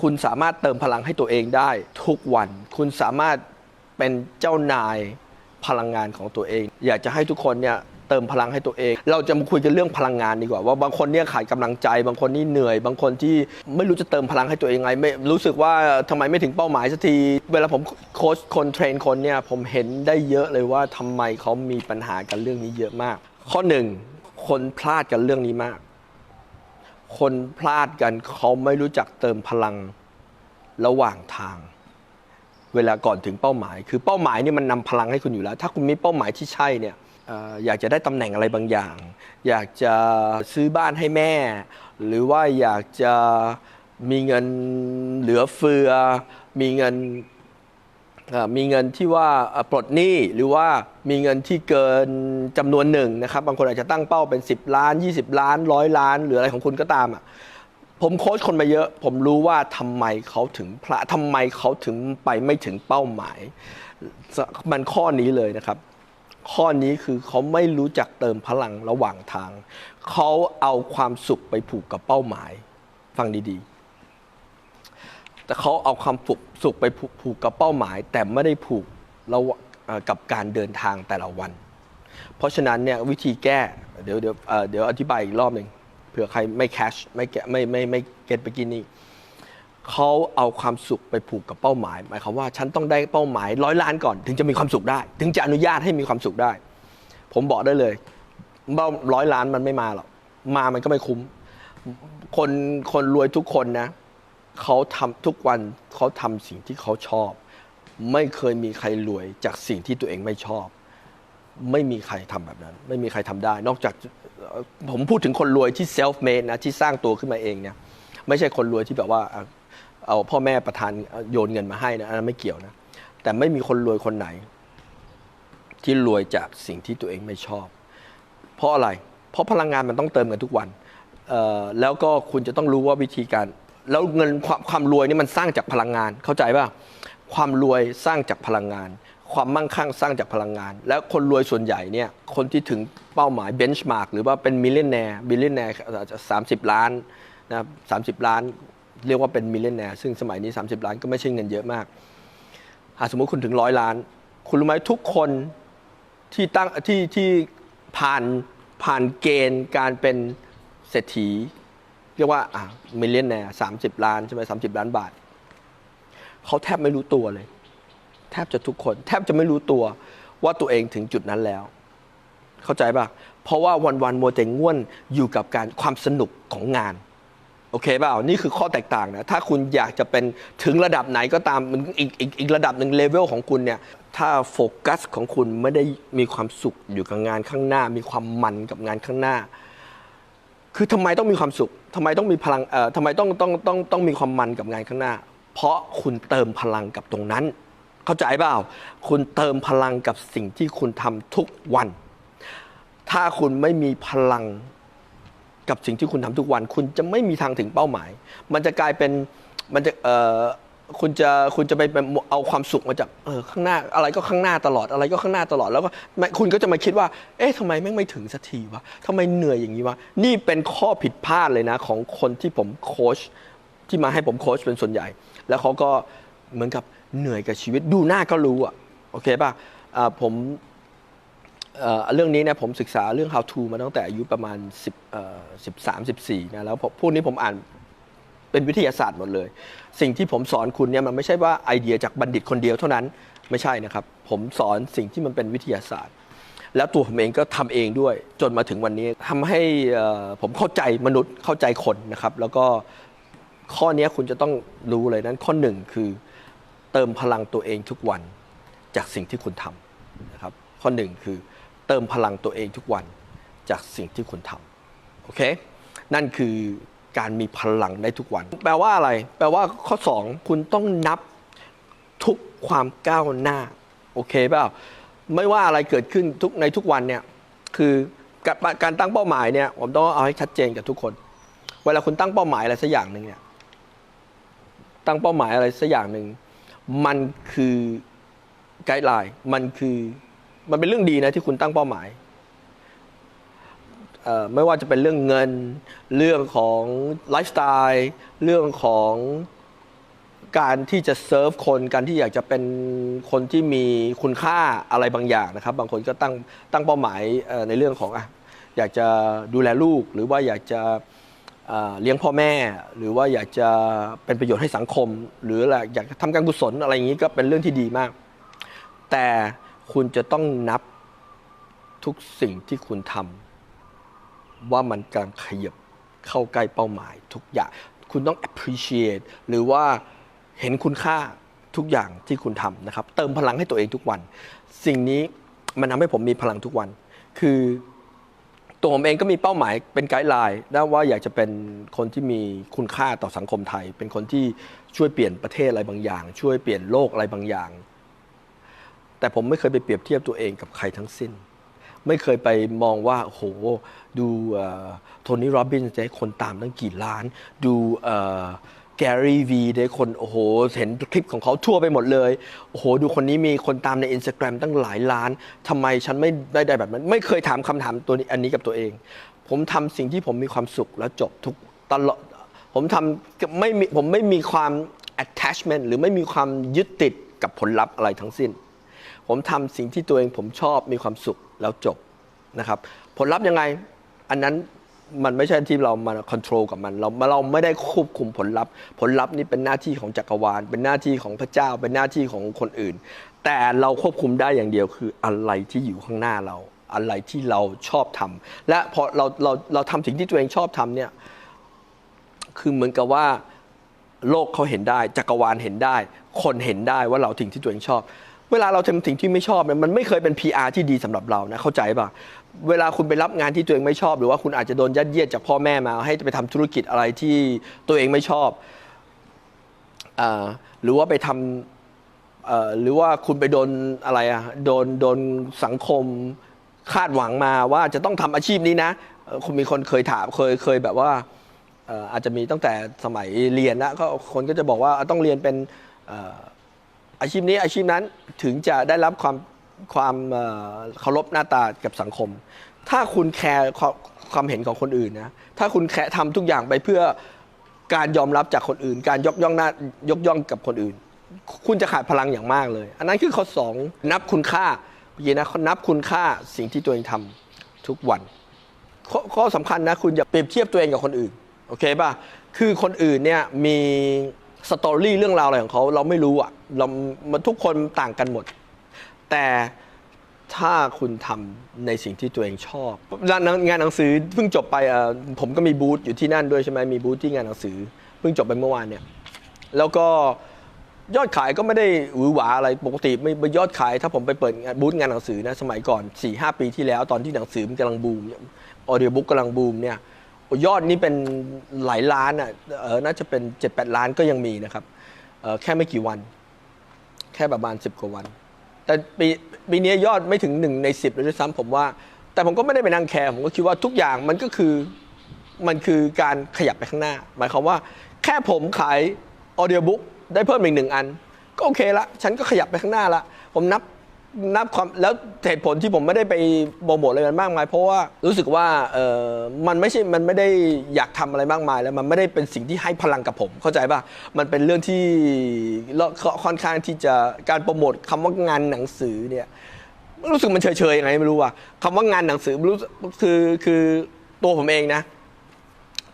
คุณสามารถเติมพลังให้ตัวเองได้ทุกวัน คุณสามารถเป็นเจ้านายพลังงานของตัวเอง อยากจะให้ทุกคนเนี่ยเติมพลังให้ตัวเอง เราจะมาคุยกันเรื่องพลังงานดีกว่า ว่าบางคนเนี่ยขาดกำลังใจ บางคนนี่เหนื่อย บางคนที่ไม่รู้จะเติมพลังให้ตัวเองไงไม่รู้สึกว่าทำไมไม่ถึงเป้าหมายสักที เวลาผมโค้ชคนเทรนคนเนี่ยผมเห็นได้เยอะเลยว่าทำไมเขามีปัญหากันเรื่องนี้เยอะมาก ข้อหนึ่งคนพลาดกันเรื่องนี้มาก คนพลาดกันเขาไม่รู้จักเติมพลังระหว่างทาง เวลาก่อนถึงเป้าหมาย คือเป้าหมายนี่มันนำพลังให้คุณอยู่แล้ว ถ้าคุณมีเป้าหมายที่ใช่เนี่ยออยากจะได้ตำแหน่งอะไรบางอย่าง อยากจะซื้อบ้านให้แม่ หรือว่าอยากจะมีเงินเหลือเฟือ มีเงิน มีเงินที่ว่าปลดหนี้หรือว่ามีเงินที่เกินจำนวนหนึ่งนะครับ บางคนอาจจะตั้งเป้าเป็น 10 ล้าน 20 ล้านร้อยล้าน หรืออะไรของคุณก็ตามอะผมโค้ชคนมาเยอะ ผมรู้ว่าทำไมเขาถึงพระทำไมเขาถึงไปไม่ถึงเป้าหมาย มันข้อนี้เลยนะครับ ข้อนี้คือเขาไม่รู้จักเติมพลังระหว่างทาง เขาเอาความสุขไปผูกกับเป้าหมาย ฟังดีๆ แต่เขาเอาความสุขสุขไปผูกกับเป้าหมาย แต่ไม่ได้ผูกรากับการเดินทางแต่ละวัน เพราะฉะนั้นเนี่ยวิธีแก้เดี๋ยวเดี๋ยวเอ่อเดี๋ยวอธิบายอีกรอบหนึ่งเผื่อใครไม่แคชไม่แกไม่ไม่ไม่เก็ตไปกินนี่เขาเอาความสุขไปผูกกับเป้าหมาย หมายความว่าฉันต้องได้เป้าหมายร้อยล้านก่อน ถึงจะมีความสุขได้ ถึงจะอนุญาตให้มีความสุขได้ ผมบอกได้เลยเป้าร้อยล้านมันไม่มาหรอกมามันก็ไม่คุ้ม คนคนรวยทุกคนนะ เขาทำทุกวันเขาทำสิ่งที่เขาชอบ ไม่เคยมีใครรวยจากสิ่งที่ตัวเองไม่ชอบ ไม่มีใครทำแบบนั้น ไม่มีใครทำได้ นอกจากผมพูดถึงคนรวยที่ self made นะที่สร้างตัวขึ้นมาเองเนี่ยไม่ใช่คนรวยที่แบบว่าเอาพ่อแม่ประทานโยนเงินมาให้นะอันนั้นไม่เกี่ยวนะ แต่ไม่มีคนรวยคนไหน ที่รวยจากสิ่งที่ตัวเองไม่ชอบ เพราะอะไร เพราะพลังงานมันต้องเติมกันทุกวันแล้วก็คุณจะต้องรู้ว่าวิธีการ แล้วเงินความความรวยนี่มันสร้างจากพลังงาน เข้าใจป่ะความรวยสร้างจากพลังงาน ความมั่งคั่งสร้างจากพลังงาน แล้วคนรวยส่วนใหญ่เนี่ยคนที่ถึงเป้าหมายเบนช์มาร์กหรือว่าเป็นมิลเลนแนร์บิลเลนแนร์สามสิบล้านนะครับสามสิบล้าน เรียกว่าเป็นมิลเลนแนร์ซึ่งสมัยนี้ 30 ล้านก็ไม่ใช่เงินเยอะมากหากสมมติคุณถึงร้อยล้าน คุณรู้ไหมทุกคนที่ตั้งที่ที่ผ่านผ่านเกณฑ์การเป็นเศรษฐี เรียกว่าอ่ามิลเลนแนร์สามสิบล้านใช่ไหมสามสิบล้านบาท เขาแทบไม่รู้ตัวเลย แทบจะทุกคน แทบจะไม่รู้ตัวว่าตัวเองถึงจุดนั้นแล้ว เข้าใจปะเพราะว่าวันๆมัวแต่ง่วนอยู่กับการความสนุกของงานโอเคเปล่านี่คือข้อแตกต่างนะถ้าคุณอยากจะเป็นถึงระดับไหนก็ตามมันอีกอีกอีกระดับหนึ่งเลเวลของคุณเนี่ยถ้าโฟกัสของคุณไม่ได้มีความสุขอยู่กับงานข้างหน้า มีความมันกับงานข้างหน้า คือทำไมต้องมีความสุขทำไมต้องมีพลังเอ่อทำไมต้องต้องต้องต้องมีความมันกับงานข้างหน้า เพราะคุณเติมพลังกับตรงนั้น เข้าใจเปล่า คุณเติมพลังกับสิ่งที่คุณทำทุกวัน ถ้าคุณไม่มีพลังกับสิ่งที่คุณทำทุกวัน คุณจะไม่มีทางถึงเป้าหมาย มันจะกลายเป็นมันจะเอ่อ คุณจะคุณจะไปเอาความสุขมาจากเออข้างหน้าอะไรก็ข้างหน้าตลอดอะไรก็ข้างหน้าตลอดแล้วก็คุณก็จะมาคิดว่า เอ๊ะทำไมแม่งไม่ถึงสักทีวะทำไมเหนื่อยอย่างนี้วะนี่เป็นข้อผิดพลาดเลยนะ ของคนที่ผมโค้ชที่มาให้ผมโค้ชเป็นส่วนใหญ่ แล้วเขาก็เหมือนกับเหนื่อยกับชีวิตดูหน้าก็รู้อะโอเคป่ะอ่าผมเรื่องนี้เนี่ยผมศึกษาเรื่อง how to มาตั้งแต่อายุประมาณ10 13 14นะแล้วพอพวกนี้ผมอ่าน เป็นวิทยาศาสตร์หมดเลย สิ่งที่ผมสอนคุณเนี่ยมันไม่ใช่ว่าไอเดียจากบัณฑิตคนเดียวเท่านั้นไม่ใช่นะครับ ผมสอนสิ่งที่มันเป็นวิทยาศาสตร์ แล้วตัวผมเองก็ทำเองด้วย จนมาถึงวันนี้ทำให้ผมเข้าใจมนุษย์เข้าใจคนนะครับ แล้วก็ข้อนี้คุณจะต้องรู้เลยนั้นข้อหนึ่งคือเติมพลังตัวเองทุกวันจากสิ่งที่คุณทำนะครับ ข้อหนึ่งคือเติมพลังตัวเองทุกวันจากสิ่งที่คุณทำโอเค นั่นคือ การมีพลังได้ทุกวัน แปลว่าอะไร แปลว่าข้อ 2 คุณต้องนับทุกความก้าวหน้า โอเคเปล่าไม่ว่าอะไรเกิดขึ้นทุกในทุกวันเนี่ยคือการการตั้งเป้าหมายเนี่ยผมต้องเอาให้ชัดเจนกับทุกคน เวลาคุณตั้งเป้าหมายอะไรสักอย่างหนึ่งเนี่ยตั้งเป้าหมายอะไรสักอย่างหนึ่งมันคือไกด์ไลน์มันคือมันเป็นเรื่องดีนะที่คุณตั้งเป้าหมาย ไม่ว่าจะเป็นเรื่องเงิน เรื่องของไลฟ์สไตล์เรื่องของการที่จะเซิร์ฟคนการที่อยากจะเป็นคนที่มีคุณค่าอะไรบางอย่างนะครับ บางคนก็ตั้งตั้งเป้าหมายในเรื่องของอะอยากจะดูแลลูก หรือว่าอยากจะเลี้ยงพ่อแม่ หรือว่าอยากจะเป็นประโยชน์ให้สังคม หรืออะไรอยากจะทำการกุศลอะไรอย่างนี้ก็เป็นเรื่องที่ดีมาก แต่คุณจะต้องนับทุกสิ่งที่คุณทำ ว่ามันกำลังขยับเข้าใกล้เป้าหมายทุกอย่าง คุณต้อง appreciate หรือว่าเห็นคุณค่าทุกอย่างที่คุณทำนะครับ เติมพลังให้ตัวเองทุกวัน สิ่งนี้มันทำให้ผมมีพลังทุกวัน คือตัวผมเองก็มีเป้าหมายเป็นไกด์ไลน์นะว่าอยากจะเป็นคนที่มีคุณค่าต่อสังคมไทย เป็นคนที่ช่วยเปลี่ยนประเทศอะไรบางอย่าง ช่วยเปลี่ยนโลกอะไรบางอย่าง แต่ผมไม่เคยไปเปรียบเทียบตัวเองกับใครทั้งสิ้น ไม่เคยไปมองว่าโอ้โหดูโทนี่โรบินส์ได้คนตามตั้งกี่ล้าน ดูแกรี่วีได้คนโอ้โหเห็นคลิปของเขาทั่วไปหมดเลย โอ้โห ดูคนนี้มีคนตามใน Instagram ตั้งหลายล้าน ทำไมฉันไม่ได้ได้แบบนั้น ไม่เคยถามคำถามตัวนี้อันนี้กับตัวเอง ผมทำสิ่งที่ผมมีความสุขแล้วจบทุกตลอด ผมทำไม่มีผมไม่มีความ attachment หรือไม่มีความยึดติดกับผลลัพธ์อะไรทั้งสิ้น ผมทำสิ่งที่ตัวเองผมชอบมีความสุขแล้วจบนะครับ ผลลัพธ์ยังไง อันนั้นมันไม่ใช่ที่เรามาค o n t r o l กับมัน เราเราไม่ได้ควบคุมผลลัพธ์ ผลลัพธ์นี่เป็นหน้าที่ของจักรวาล เป็นหน้าที่ของพระเจ้า เป็นหน้าที่ของคนอื่น แต่เราควบคุมได้อย่างเดียวคืออะไรที่อยู่ข้างหน้าเรา อะไรที่เราชอบทำและพอเราเราเราทำสิ่งที่ตัวเองชอบทำเนี่ยคือเหมือนกับว่าโลกเขาเห็นได้ จักรวาลเห็นได้ คนเห็นได้ว่าเราถึงที่ตัวเองชอบ เวลาเราทำสิ่งที่ไม่ชอบเนี่ยมันไม่เคยเป็น PR ที่ดีสำหรับเรานะเข้าใจป่ะเวลาคุณไปรับงานที่ตัวเองไม่ชอบ หรือว่าคุณอาจจะโดนยัดเยียดจากพ่อแม่มา ให้ไปทำธุรกิจอะไรที่ตัวเองไม่ชอบอหรือว่าไปทำหรือว่าคุณไปโดนอะไรอะโดนโดนสังคมคาดหวังมาว่าจะต้องทำอาชีพนี้นะคุณมีคนเคยถามเคยเคยแบบว่าอาจจะมีตั้งแต่สมัยเรียนนะก็คนก็จะบอกว่าต้องเรียนเป็น อาชีพนี้อาชีพนั้นถึงจะได้รับความความเคารพหน้าตากับสังคม ถ้าคุณแคร์ความความเห็นของคนอื่นนะถ้าคุณแคร์ทำทุกอย่างไปเพื่อการยอมรับจากคนอื่น การยกย่องหน้ายกย่องกับคนอื่น คุณจะขาดพลังอย่างมากเลย อันนั้นคือข้อสองนับคุณค่าเมื่อกี้นะนับคุณค่าสิ่งที่ตัวเองทำทุกวันข้อข้อสำคัญนะคุณอย่าเปรียบเทียบตัวเองกับคนอื่นโอเคป่ะคือคนอื่นเนี่ยมีสตอรี่เรื่องราวอะไรของเขาเราไม่รู้อะ เรามันทุกคนต่างกันหมด แต่ถ้าคุณทำในสิ่งที่ตัวเองชอบงานหนังสือเพิ่งจบไปอ่อผมก็มีบูธอยู่ที่นั่นด้วยใช่ไหมมีบูธที่งานหนังสือเพิ่งจบไปเมื่อวานเนี่ยแล้วก็ยอดขายก็ไม่ได้หวือหวาอะไรปกติไม่ยอดขาย ถ้าผมไปเปิดบูธงานหนังสือนะสมัยก่อน4ี่หปีที่แล้วตอนที่หนังสือมันกำลังบูมออเดียบุ๊กกำลังบูมเนี่ยยอดนี้เป็นหลายล้านอะเออน่าจะเป็น 7-8 ล้านก็ยังมีนะครับแค่ไม่กี่วัน ค่ประมาณ 10 กว่าวัน แต่ปีปีนี้ยอดไม่ถึงหนึ่งในสิบเลยด้วยซ้ำผมว่า แต่ผมก็ไม่ได้ไปนั่งแคร์ผมก็คิดว่าทุกอย่างมันก็คือมันคือการขยับไปข้างหน้า หมายความว่า แค่ผมขายออเดียบุ๊กได้เพิ่มอีกหนึ่งอัน ก็โอเคละ ฉันก็ขยับไปข้างหน้าละ ผมนับ นับความแล้วเหตุผลที่ผมไม่ได้ไปโปรโมทอะไรกันมากมาย เพราะว่ารู้สึกว่าเออมันไม่ใช่มันไม่ได้อยากทำอะไรมากมาย แล้วมันไม่ได้เป็นสิ่งที่ให้พลังกับผมเข้าใจป่ะมันเป็นเรื่องที่ค่อนข้างที่จะการโปรโมทคำว่างานหนังสือเนี่ยรู้สึกมันเฉยๆยังไงไม่รู้ว่ะคำว่างานหนังสือรู้สึกคือคือตัวผมเองนะ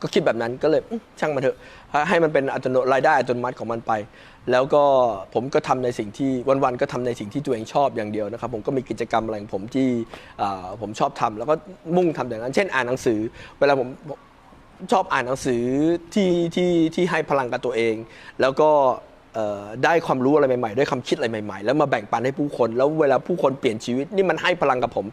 ก็คิดแบบนั้นก็เลยช่างมันเถอะให้มันเป็นอัตโนรายได้อัตโนมัติของมันไป แล้วก็ผมก็ทำในสิ่งที่วันๆก็ทำในสิ่งที่ตัวเองชอบอย่างเดียวนะครับ ผมก็มีกิจกรรมอะไรของผมที่ผมชอบทำแล้วก็มุ่งทำอย่างนั้น เช่น อ่านหนังสือ เวลาผมชอบอ่านหนังสือที่ที่ที่ให้พลังกับตัวเอง แล้วก็ได้ความรู้อะไรใหม่ๆ ได้ความคิดอะไรใหม่ ๆ แล้วมาแบ่งปันให้ผู้คน แล้วเวลาผู้คนเปลี่ยนชีวิตนี่มันให้พลังกับผม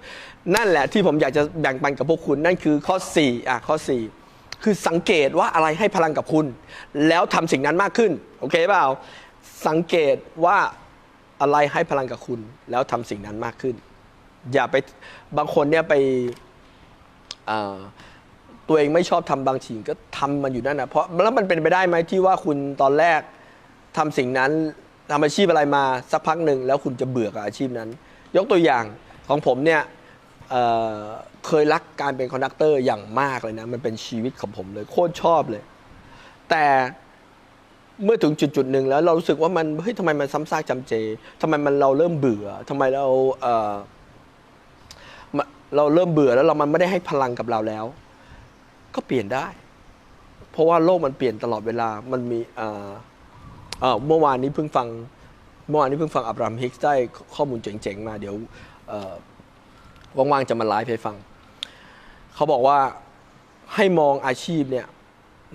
นั่นแหละที่ผมอยากจะแบ่งปันกับพวกคุณนั่นคือข้อ4อะข้อ4 คือสังเกตว่าอะไรให้พลังกับคุณ แล้วทำสิ่งนั้นมากขึ้น โอเคเปล่า สังเกตว่าอะไรให้พลังกับคุณ แล้วทำสิ่งนั้นมากขึ้น อย่าไปบางคนเนี่ยไปตัวเองไม่ชอบทำบางสิ่งก็ทำมันอยู่นั่นนะเพราะแล้วมันเป็นไปได้ไหมที่ว่าคุณตอนแรกทำสิ่งนั้นทำอาชีพอะไรมาสักพักหนึ่งแล้วคุณจะเบื่อกับอาชีพนั้น ยกตัวอย่างของผมเนี่ย เคยรักการเป็นคอนดักเตอร์อย่างมากเลยนะ มันเป็นชีวิตของผมเลย โคตรชอบเลย แต่เมื่อถึงจุดจุดหนึ่งแล้วเรารู้สึกว่ามันเฮ้ยทำไมมันซ้ำซากจำเจทำไมมันเราเริ่มเบื่อทำไมเราเออมาเราเริ่มเบื่อแล้วเรามันไม่ได้ให้พลังกับเราแล้ว ก็เปลี่ยนได้ เพราะว่าโลกมันเปลี่ยนตลอดเวลามันมีเอ่อเมื่อวานนี้เพิ่งฟังเมื่อวานนี้เพิ่งฟังอับรามฮิกส์ได้ข้อมูลเจ๋งๆมาเดี๋ยวว่างๆจะมาไลฟ์ให้ฟัง เขาบอกว่าให้มองอาชีพเนี่ย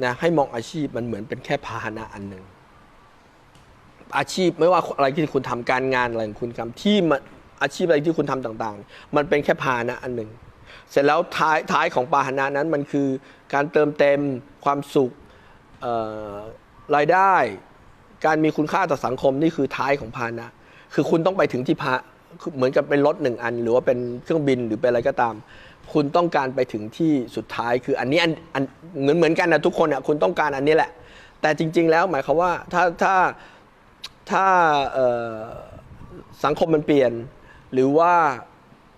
นะให้มองอาชีพมันเหมือนเป็นแค่พาหนะอันหนึ่งอาชีพไม่ว่าอะไรที่คุณทำการงานอะไรของคุณทำที่มันอาชีพอะไรที่คุณทำต่างๆ มันเป็นแค่พาหนะอันหนึ่งเสร็จแล้วท้ายท้ายของพาหนะนั้นมันคือการเติมเต็มความสุขรายได้ การมีคุณค่าต่อสังคมนี่คือท้ายของพาหนะ คือคุณต้องไปถึงที่พาเหมือนกับเป็นรถหนึ่งอัน หรือว่าเป็นเครื่องบินหรือเป็นอะไรก็ตาม คุณต้องการไปถึงที่สุดท้ายคืออันนี้อันอันเหมือนเหมือนกันนะทุกคนอะคุณต้องการอันนี้แหละ แต่จริง ๆ แล้วหมายความว่าถ้าถ้าถ้าสังคมมันเปลี่ยน หรือว่า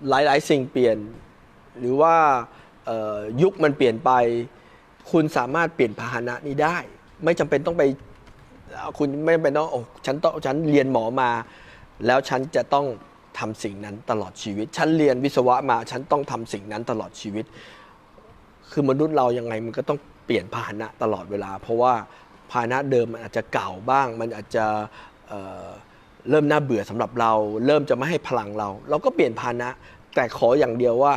หลาย ๆ สิ่งเปลี่ยน หรือว่ายุคมันเปลี่ยนไป คุณสามารถเปลี่ยนพาหนะนี้ได้ ไม่จำเป็นต้องไปคุณไม่จำเป็นต้องโอ้ฉันต้องฉันเรียนหมอมา แล้วฉันจะต้อง ทำสิ่งนั้นตลอดชีวิต ฉันเรียนวิศวะมา ฉันต้องทำสิ่งนั้นตลอดชีวิต คือมนุษย์เรายังไงมันก็ต้องเปลี่ยนพาหนะตลอดเวลา เพราะว่าพาหนะเดิมมันอาจจะเก่าบ้าง มันอาจจะเเริ่มน่าเบื่อสำหรับเรา เริ่มจะไม่ให้พลังเรา เราก็เปลี่ยนพาหนะ แต่ขออย่างเดียวว่า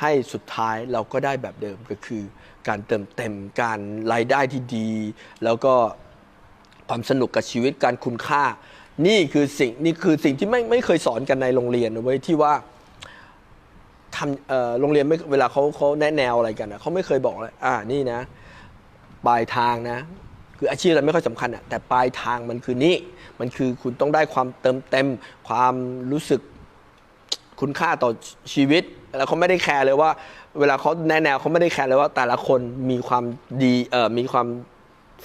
ให้สุดท้ายเราก็ได้แบบเดิมก็คือ การเติมเต็มการรายได้ที่ดี แล้วก็ความสนุกกับชีวิตการคุณค่า นี่คือสิ่งนี่คือสิ่งที่ไม่ไม่เคยสอนกันในโรงเรียนเว้ยที่ว่าทำโรงเรียนไม่เวลาเขาเขาแนะแนวอะไรกันนะเขาไม่เคยบอกเลยอ่านี่นะ ปลายทางนะ คืออาชีพอะไรไม่ค่อยสำคัญอะแต่ปลายทางมันคือนี่มันคือคุณต้องได้ความเติมเต็ม ความรู้สึกคุณค่าต่อชีวิต แล้วเขาไม่ได้แคร์เลยว่า เวลาเขาแนะแนวเขาไม่ได้แคร์เลยว่า แต่ละคนมีความดีเอ่อมีความ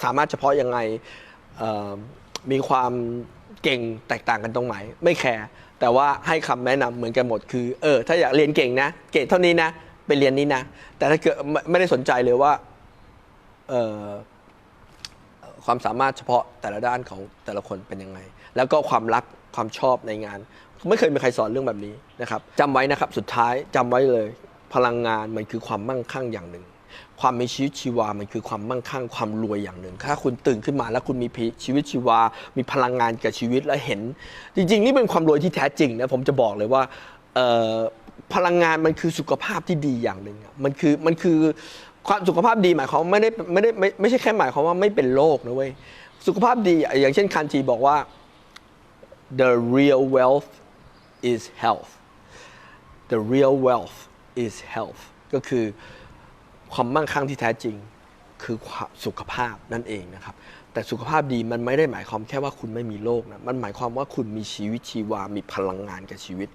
สามารถเฉพาะยังไงเอ่อมีความ เก่งแตกต่างกันตรงไหนไม่แคร์แต่ว่าให้คำแนะนำเหมือนกันหมดคือเออถ้าอยากเรียนเก่งนะ เกรดเท่านี้นะไปเรียนนี้นะ แต่ถ้าเกิดไม่ไม่ได้สนใจเลยว่าเออความสามารถเฉพาะแต่ละด้านของแต่ละคนเป็นยังไง แล้วก็ความรักความชอบในงาน ไม่เคยมีใครสอนเรื่องแบบนี้นะครับจำไว้นะครับสุดท้ายจำไว้เลย พลังงานมันคือความมั่งคั่งอย่างหนึ่ง ความมีชีวิตชีวามันคือความมั่งคั่งความรวยอย่างหนึ่ง ถ้าคุณตื่นขึ้นมาแล้วคุณมีชีวิตชีวา มีพลังงานกับชีวิตและเห็น จริง ๆ นี่เป็นความรวยที่แท้จริงนะผมจะบอกเลยว่าพลังงานมันคือสุขภาพที่ดีอย่างหนึ่งมันคือมันคือความสุขภาพดีหมายความไม่ได้ไม่ได้ไม่ไม่ใช่แค่หมายความว่าไม่เป็นโรคนะเว้ยสุขภาพดีอย่างเช่นคันจีบอกว่า the real wealth is health the real wealth is health ก็คือ ความมั่งคั่งที่แท้จริงคือสุขภาพนั่นเองนะครับ แต่สุขภาพดีมันไม่ได้หมายความแค่ว่าคุณไม่มีโรคนะมันหมายความว่าคุณมีชีวิตชีวา มีพลังงานกับชีวิต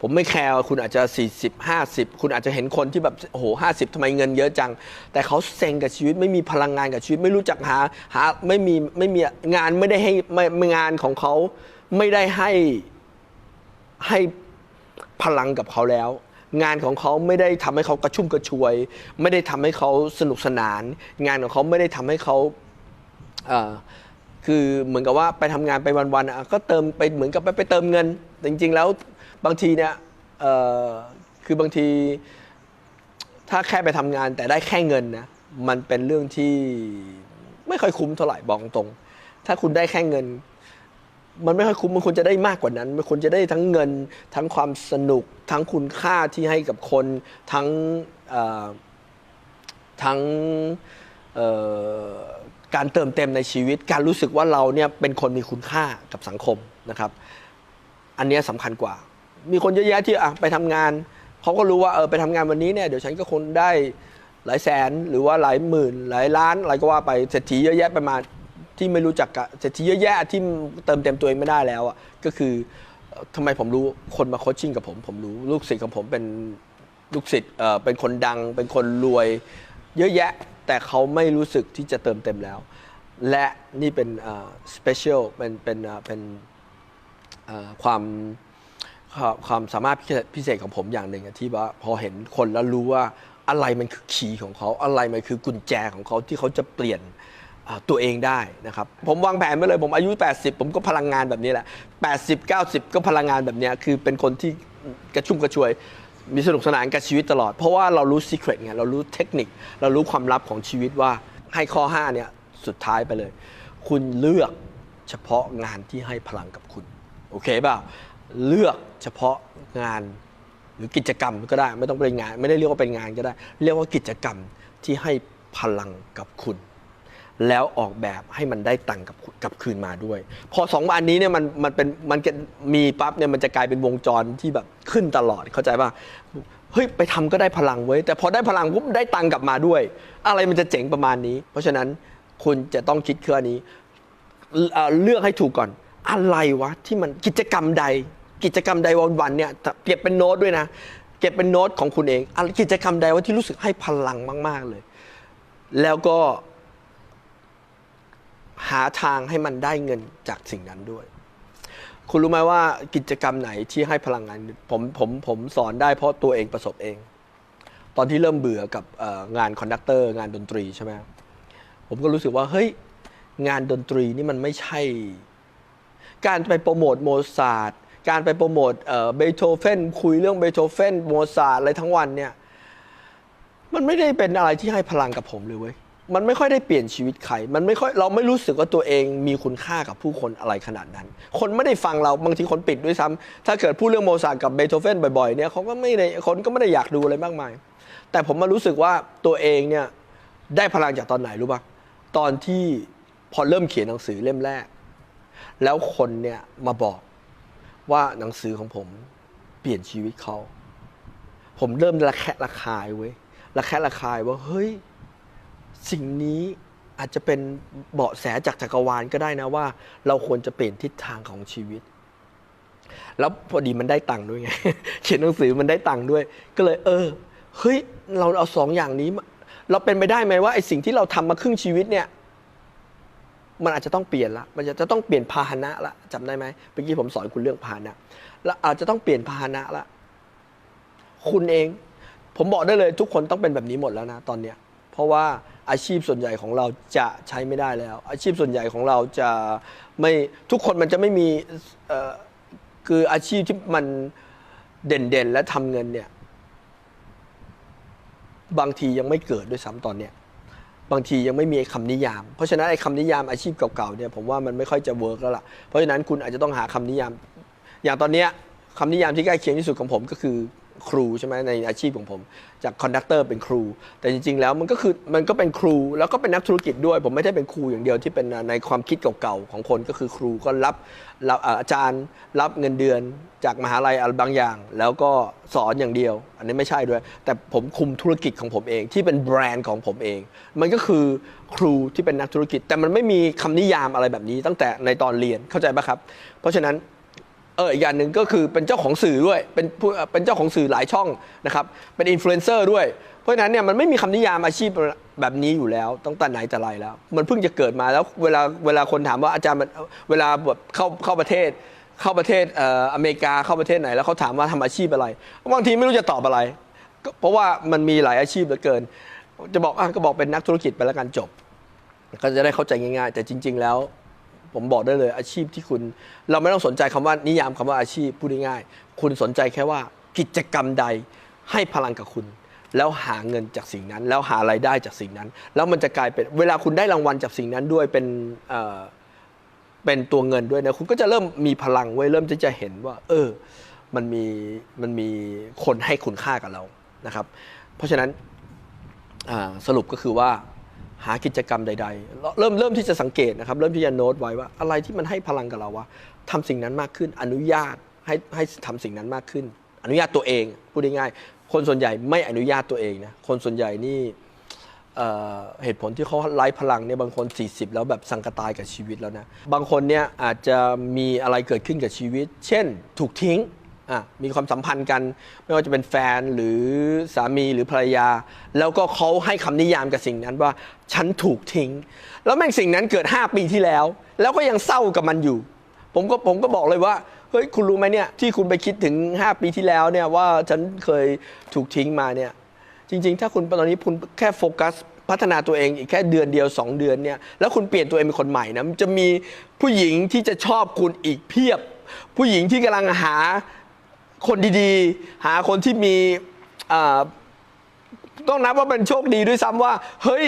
ผมไม่แคร์คุณอาจจะ 40 50 คุณอาจจะเห็นคนที่แบบโอ้โห50ทำไมเงินเยอะจัง แต่เขาเซ็งกับชีวิตไม่มีพลังงานกับชีวิต ไม่รู้จักหาหาไม่มีไม่มีงานไม่ได้ให้ไม่งานของเขาไม่ได้ให้ให้พลังกับเขาแล้ว งานของเขาไม่ได้ทำให้เขากระชุ่มกระชวย ไม่ได้ทำให้เขาสนุกสนาน งานของเขาไม่ได้ทำให้เขาคือเหมือนกับว่าไปทำงานไปวันๆก็เติมไปเหมือนกับไปไปเติมเงิน แต่จริง ๆ แล้วบางทีเนี่ยคือบางทีถ้าแค่ไปทำงานแต่ได้แค่เงินนะมันเป็นเรื่องที่ไม่ค่อยคุ้มเท่าไหร่บอกตรง ถ้าคุณได้แค่เงิน มันไม่ค่อยคุ้มมันควรจะได้มากกว่านั้น มันควรจะได้ทั้งเงิน ทั้งความสนุก ทั้งคุณค่าที่ให้กับคน ทั้งทั้งการเติมเต็มในชีวิต การรู้สึกว่าเราเนี่ยเป็นคนมีคุณค่ากับสังคมนะครับ อันนี้ยสำคัญกว่า มีคนเยอะแยะที่อะไปทำงานเขาก็รู้ว่าเออไปทำงานวันนี้เนี่ยเดี๋ยวฉันก็คงได้หลายแสนหรือว่าหลายหมื่น หลายล้านอะไรก็ว่าไปเศรษฐีเยอะแยะประมาณ ที่ไม่รู้จักกะเศรษฐีเยอะแยะที่เติมเต็มตัวเองไม่ได้แล้วอะก็คือเอ่อทำไมผมรู้คนมาโคชชิ่งกับผม ผมรู้ลูกศิษย์ของผมเป็นลูกศิษย์เป็นคนดัง เป็นคนรวย เยอะแยะ แต่เขาไม่รู้สึกที่จะเติมเต็มแล้ว และนี่เป็นสเปเชียลเป็นเป็นเป็นความความความสามารถพิเศษของผมอย่างหนึ่งที่ว่าพอเห็นคนแล้วรู้ว่าอะไรมันคือคีย์ของเขาอะไรมันคือกุญแจของเขาที่เขาจะเปลี่ยน ตัวเองได้นะครับ ผมวางแผนไว้เลยผมอายุ 80 ผมก็พลังงานแบบนี้แหละ 80 90 ก็พลังงานแบบนี้คือเป็นคนที่กระชุ่มกระชวย มีสนุกสนานกับชีวิตตลอด เพราะว่าเรารู้ secret ไงเรารู้เทคนิค เรารู้ความลับของชีวิตว่าให้ข้อ 5 เนี่ยสุดท้ายไปเลย คุณเลือกเฉพาะงานที่ให้พลังกับคุณ โอเคเปล่าเลือกเฉพาะงานหรือกิจกรรมก็ได้ไม่ต้องเป็นงาน ไม่ได้เรียกว่าเป็นงานก็ได้ เรียกว่ากิจกรรมที่ให้พลังกับคุณ แล้วออกแบบให้มันได้ตังค์กับกลับคืนมาด้วย พอสองอันนี้เนี่ยมันมันเป็นมันจะมีปั๊บเนี่ยมันจะกลายเป็นวงจรที่แบบขึ้นตลอดเข้าใจป่ะเฮ้ยไปทำก็ได้พลังเว้ยแต่พอได้พลังปุ๊บได้ตังค์กลับมาด้วย อะไรมันจะเจ๋งประมาณนี้ เพราะฉะนั้นคุณจะต้องคิดเครื่อนี้เอ่อเลือกให้ถูกก่อน อะไรวะที่มันกิจกรรมใด กิจกรรมใดวันๆเนี่ยเก็บเป็นโน้ตด้วยนะ เก็บเป็นโน้ตของคุณเองอะไรกิจกรรมใดว่าที่รู้สึกให้พลังมาก ๆเลย แล้วก็ หาทางให้มันได้เงินจากสิ่งนั้นด้วย คุณรู้ไหมว่ากิจกรรมไหนที่ให้พลังงานผมผมผมสอนได้เพราะตัวเองประสบเอง ตอนที่เริ่มเบื่อกับงานคอนดักเตอร์งานดนตรีใช่ไหมผมก็รู้สึกว่าเฮ้ยงานดนตรีนี่มันไม่ใช่ การไปโปรโมทโมซาร์ทการไปโปรโมทเอ่อเบโธเฟนคุยเรื่องเบโธเฟนโมซาร์ทอะไรทั้งวันเนี่ยมันไม่ได้เป็นอะไรที่ให้พลังกับผมเลยเว้ย มันไม่ค่อยได้เปลี่ยนชีวิตใคร มันไม่ค่อยเราไม่รู้สึกว่าตัวเองมีคุณค่ากับผู้คนอะไรขนาดนั้น คนไม่ได้ฟังเราบางทีคนปิดด้วยซ้ำถ้าเกิดพูดเรื่องโมซาร์ทกับเบโธเฟนบ่อยๆเนี่ยเขาก็ไม่ได้คนก็ไม่ได้อยากดูอะไรมากมาย แต่ผมมารู้สึกว่าตัวเองเนี่ยได้พลังจากตอนไหนรู้ปะตอนที่พอเริ่มเขียนหนังสือเล่มแรก แล้วคนเนี่ยมาบอกว่าหนังสือของผมเปลี่ยนชีวิตเขาผมเริ่มระแคะระคายเว้ยระแคะระคายว่าเฮ้ย สิ่งนี้อาจจะเป็นเบาะแสจากจักรวาลก็ได้นะว่า เราควรจะเปลี่ยนทิศทางของชีวิต แล้วพอดีมันได้ตังค์ด้วยไง เขียนหนังสือมันได้ตังค์ด้วย ก็เลย เออเฮ้ยเราเอาสองอย่างนี้ เราเป็นไปได้ไหมว่าไอ้สิ่งที่เราทำมาครึ่งชีวิตเนี่ย มันอาจจะต้องเปลี่ยนละ มันจะจะต้องเปลี่ยนพาหนะละจำได้ไหมเมื่อกี้ผมสอนคุณเรื่องพาหนะ แล้วอาจจะต้องเปลี่ยนพาหนะละคุณเอง ผมบอกได้เลย ทุกคนต้องเป็นแบบนี้หมดแล้วนะตอนเนี้ย เพราะว่า อาชีพส่วนใหญ่ของเราจะใช้ไม่ได้แล้ว อาชีพส่วนใหญ่ของเราจะไม่ทุกคนมันจะไม่มีคืออาชีพที่มันเด่นๆ และทำเงินเนี่ย บางทียังไม่เกิดด้วยซ้ำตอนเนี้ยบางทียังไม่มีคำนิยาม เพราะฉะนั้นไอ้คำนิยามอาชีพเก่าๆเนี่ยผมว่ามันไม่ค่อยจะเวิร์กแล้วล่ะเพราะฉะนั้นคุณอาจจะต้องหาคำนิยาม อย่างตอนเนี้ยคำนิยามที่ใกล้เคียงที่สุดของผมก็คือ ครูใช่ไหมในอาชีพของผม จากคอนดักเตอร์เป็นครู แต่จริง ๆ แล้วมันก็คือมันก็เป็นครู แล้วก็เป็นนักธุรกิจด้วย ผมไม่ได้เป็นครูอย่างเดียวที่เป็นในความคิดเก่าๆของคนก็คือครูก็รับอาจารย์รับเงินเดือนจากมหาลัยอะไรบางอย่าง แล้วก็สอนอย่างเดียว อันนี้ไม่ใช่ด้วย แต่ผมคุมธุรกิจของผมเอง ที่เป็นแบรนด์ของผมเอง มันก็คือครูที่เป็นนักธุรกิจ แต่มันไม่มีคำนิยามอะไรแบบนี้ตั้งแต่ในตอนเรียนเข้าใจปะครับ เพราะฉะนั้น อออีกอย่างหนึ่งก็คือเป็นเจ้าของสื่อด้วย เป็นผู้เป็นเจ้าของสื่อหลายช่องนะครับ เป็นอินฟลูเอนเซอร์ด้วย เพราะฉะนั้นเนี่ยมันไม่มีคำนิยามอาชีพแบบนี้อยู่แล้วตั้งแต่ไหนแต่ไรแล้ว มันเพิ่งจะเกิดมาแล้วเวลาเวลาคนถามว่าอาจารย์มันเวลาแบบเข้าเข้าประเทศ เข้าประเทศเอ่ออเมริกาเข้าประเทศไหนแล้วเขาถามว่าทำอาชีพอะไรบางทีไม่รู้จะตอบอะไรก็เพราะว่ามันมีหลายอาชีพเหลือเกิน จะบอกอะก็บอกเป็นนักธุรกิจไปแล้วกันจบ ก็จะได้เข้าใจง่ายๆ แต่จริง ๆ แล้ว ผมบอกได้เลยอาชีพที่คุณ เราไม่ต้องสนใจคำว่านิยามคำว่าอาชีพพูดง่ายๆคุณสนใจแค่ว่ากิจกรรมใดให้พลังกับคุณ แล้วหาเงินจากสิ่งนั้น แล้วหารายได้จากสิ่งนั้น แล้วมันจะกลายเป็นเวลาคุณได้รางวัลจากสิ่งนั้นด้วยเป็นเอ่อเป็นตัวเงินด้วยนะคุณก็จะเริ่มมีพลังไว้เริ่มที่จะเห็นว่า เออ มันมีมันมีคนให้คุณค่ากับเรานะครับ เพราะฉะนั้นสรุปก็คือว่า หากิจกรรมใด ๆ เริ่มเริ่มที่จะสังเกตนะครับ เริ่มที่จะโน้ตไว้ว่าอะไรที่มันให้พลังกับเราวะทำสิ่งนั้นมากขึ้น อนุญาตให้ให้ทำสิ่งนั้นมากขึ้น อนุญาตตัวเองพูดง่ายๆคนส่วนใหญ่ไม่อนุญาตตัวเองนะคนส่วนใหญ่นี่เเหตุผลที่เขาไร้พลังเนี่ยบางคน 40 แล้วแบบสังกตายกับชีวิตแล้วนะ บางคนเนี่ยอาจจะมีอะไรเกิดขึ้นกับชีวิต เช่น ถูกทิ้ง อะมีความสัมพันธ์กัน ไม่ว่าจะเป็นแฟนหรือสามีหรือภรรยา แล้วก็เขาให้คำนิยามกับสิ่งนั้นว่า ฉันถูกทิ้ง แล้วแม่งสิ่งนั้นเกิด 5 ปีที่แล้ว แล้วก็ยังเศร้ากับมันอยู่ ผมก็ผมก็บอกเลยว่าเฮ้ยคุณรู้ไหมเนี่ยที่คุณไปคิดถึง 5 ปีที่แล้วเนี่ยว่าฉันเคยถูกทิ้งมาเนี่ยจริง ๆ ถ้าคุณตอนนี้คุณแค่โฟกัสพัฒนาตัวเองอีกแค่เดือนเดียว 2 เดือนเนี่ยแล้วคุณเปลี่ยนตัวเองเป็นคนใหม่นะมันจะมีผู้หญิงที่จะชอบคุณอีกเพียบ ผู้หญิงที่กำลังหา คนดีๆ หาคนที่มีต้องนับว่าเป็นโชคดีด้วยซ้ำว่า เฮ้ย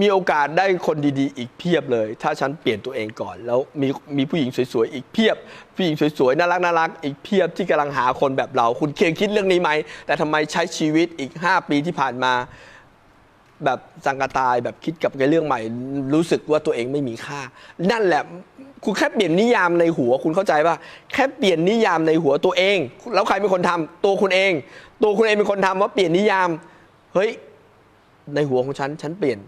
มีโอกาสได้คนดีๆ อีกเพียบเลย ถ้าฉันเปลี่ยนตัวเองก่อน แล้วมีมีผู้หญิงสวยๆอีกเพียบ ผู้หญิงสวยๆน่ารักน่ารักอีกเพียบที่กำลังหาคนแบบเรา คุณเคยคิดเรื่องนี้ไหม แต่ทำไมใช้ชีวิตอีก 5 ปีที่ผ่านมา แบบสังกะตายแบบคิดกับเรื่องใหม่ รู้สึกว่าตัวเองไม่มีค่า นั่นแหละ คุณแค่เปลี่ยนนิยามในหัวคุณเข้าใจป่ะแค่เปลี่ยนนิยามในหัวตัวเอง แล้วใครเป็นคนทำตัวคุณเอง ตัวคุณเองเป็นคนทำว่าเปลี่ยนนิยาม เฮ้ย ในหัวของฉัน ฉันเปลี่ยน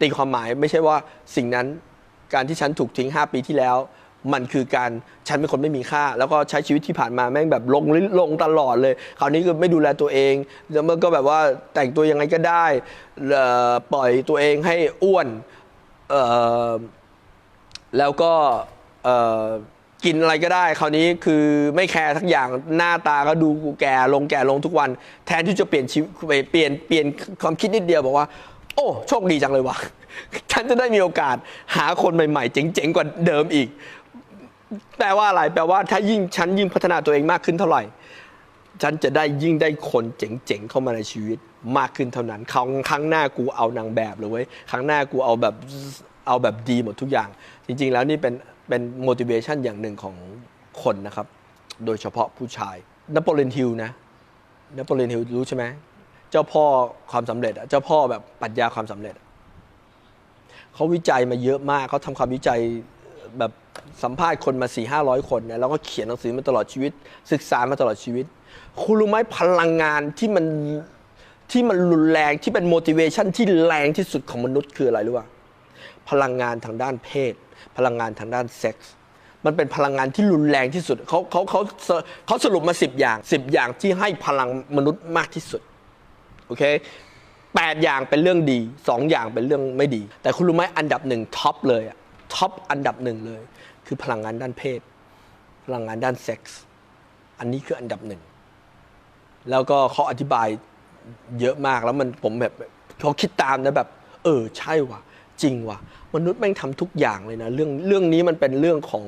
ตีความหมายไม่ใช่ว่าสิ่งนั้นการที่ฉันถูกทิ้ง 5 ปีที่แล้ว มันคือการฉันเป็นคนไม่มีค่า แล้วก็ใช้ชีวิตที่ผ่านมาแม่งแบบลงลงตลอดเลยคราวนี้ก็ไม่ดูแลตัวเองแล้วมันก็แบบว่าแต่งตัวยังไงก็ได้ปล่อยตัวเองให้อ้วนเอ่อ แล้วก็กินอะไรก็ได้ คราวนี้คือไม่แคร์ทักอย่างหน้าตาก็ดูแก่ลงแก่ลงทุกวัน แทนที่จะเปลี่ยนชีวิตเปลี่ยนเปลี่ยนความคิดนิดเดียวบอกว่า โอ้โชคดีจังเลยว่ะฉันจะได้มีโอกาสหาคนใหม่ๆ เจ๋งๆกว่าเดิมอีก แปลว่าอะไรแปลว่าถ้ายิ่งฉันยิ่งพัฒนาตัวเองมากขึ้นเท่าไหร่ ฉันจะได้ยิ่งได้คนเจ๋งๆเข้ามาในชีวิตมากขึ้นเท่านั้นครั้งครั้งหน้ากูเอานางแบบเลยเว้ยครั้งหน้ากูเอาแบบเอาแบบดีหมดทุกอย่าง จริงๆแล้วนี่เป็นเป็น motivation อย่างหนึ่งของคนนะครับ โดยเฉพาะผู้ชายนโปเลียนฮิลนะนโปเลียนฮิลรู้ใช่ไหมเจ้าพ่อความสำเร็จเจ้าพ่อแบบปรัชญาความสำเร็จเขาวิจัยมาเยอะมากเขาทำความวิจัยแบบสัมภาษณ์คนมา4ี่ห้าร้อยคนนะแล้วก็เขียนหนังสือมาตลอดชีวิต ศึกษามาตลอดชีวิต คุณรู้ไหมพลังงานที่มันที่มันรุนแรงที่เป็น motivation ที่แรงที่สุดของมนุษย์คืออะไรรู้ป่ะพลังงานทางด้านเพศ พลังงานทางด้านเซ็กส์มันเป็นพลังงานที่รุนแรงที่สุดเขาเขาเขาเขาสรุปมา 10 อย่าง 10 อย่างที่ให้พลังมนุษย์มากที่สุดโอเคแปดอย่างเป็นเรื่องดีสองอย่างเป็นเรื่องไม่ดี แต่คุณรู้ไหมอันดับหนึ่งท็อปเลยอะท็อปอันดับหนึ่งเลย คือพลังงานด้านเพศ พลังงานด้านเซ็กส์อันนี้คืออันดับหนึ่งแล้วก็เขาอธิบายเยอะมากแล้วมันผมแบบเขาคิดตามนะแบบ เออใช่ว่ะ จริงว่ะ มนุษย์แม่งทำทุกอย่างเลยนะ เรื่องเรื่องนี้มันเป็นเรื่องของ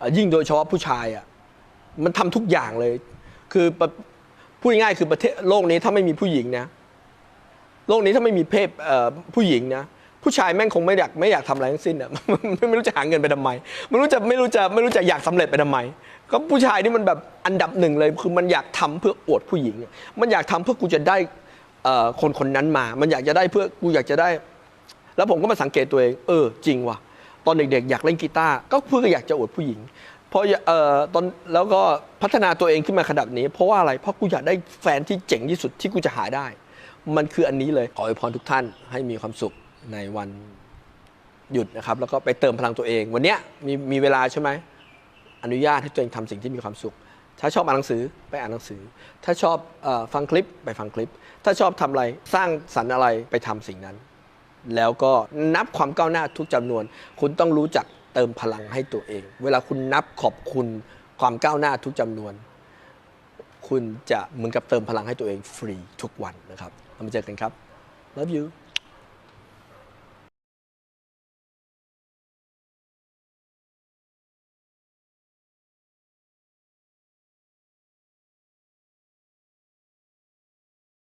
อยิ่งโดยเฉพาะผู้ชายอะมันทำทุกอย่างเลย คือพูดง่ายๆคือประเทศโลกนี้ถ้าไม่มีผู้หญิงนะ โลกนี้ถ้าไม่มีเพศผู้หญิงนะผู้ชายแม่งคงไม่อยากไม่อยากทำอะไรทั้งสิ้นอะไม่รู้จะหาเงินไปทำไมไม่รู้จะไม่รู้จะไม่รู้จะอยากสำเร็จไปทำไม ก็ผู้ชายนี่มันแบบอันดับหนึ่งเลยคือมันอยากทำเพื่ออวดผู้หญิง มันอยากทำเพื่อกูจะได้คนคนนั้นมา มันอยากจะได้เพื่อกูอยากจะได้ แล้วผมก็มาสังเกตตัวเองเออจริงว่ะตอนเด็กๆ อยากเล่นกีตาร์ก็เพื่ออยากจะอวดผู้หญิงเพราะเอ่อตอนแล้วก็พัฒนาตัวเองขึ้นมาขนาดนี้ เพราะว่าอะไรเพราะกูอยากได้แฟนที่เจ๋งที่สุดที่กูจะหาได้ มันคืออันนี้เลยขออวยพรทุกท่านให้มีความสุขในวันหยุดนะครับ แล้วก็ไปเติมพลังตัวเอง วันเนี้ยมีมีเวลาใช่ไหมอนุญาตให้ตัวเองทำสิ่งที่มีความสุข ถ้าชอบอ่านหนังสือไปอ่านหนังสือ ถ้าชอบอฟังคลิปไปฟังคลิป ถ้าชอบทำอะไรสร้างสรรค์อะไรไปทำสิ่งนั้น แล้วก็นับความก้าวหน้าทุกจำนวน คุณต้องรู้จักเติมพลังให้ตัวเอง เวลาคุณนับขอบคุณความก้าวหน้าทุกจำนวน คุณจะเหมือนกับเติมพลังให้ตัวเองฟรีทุกวันนะครับเรามาเจอกันครับ love you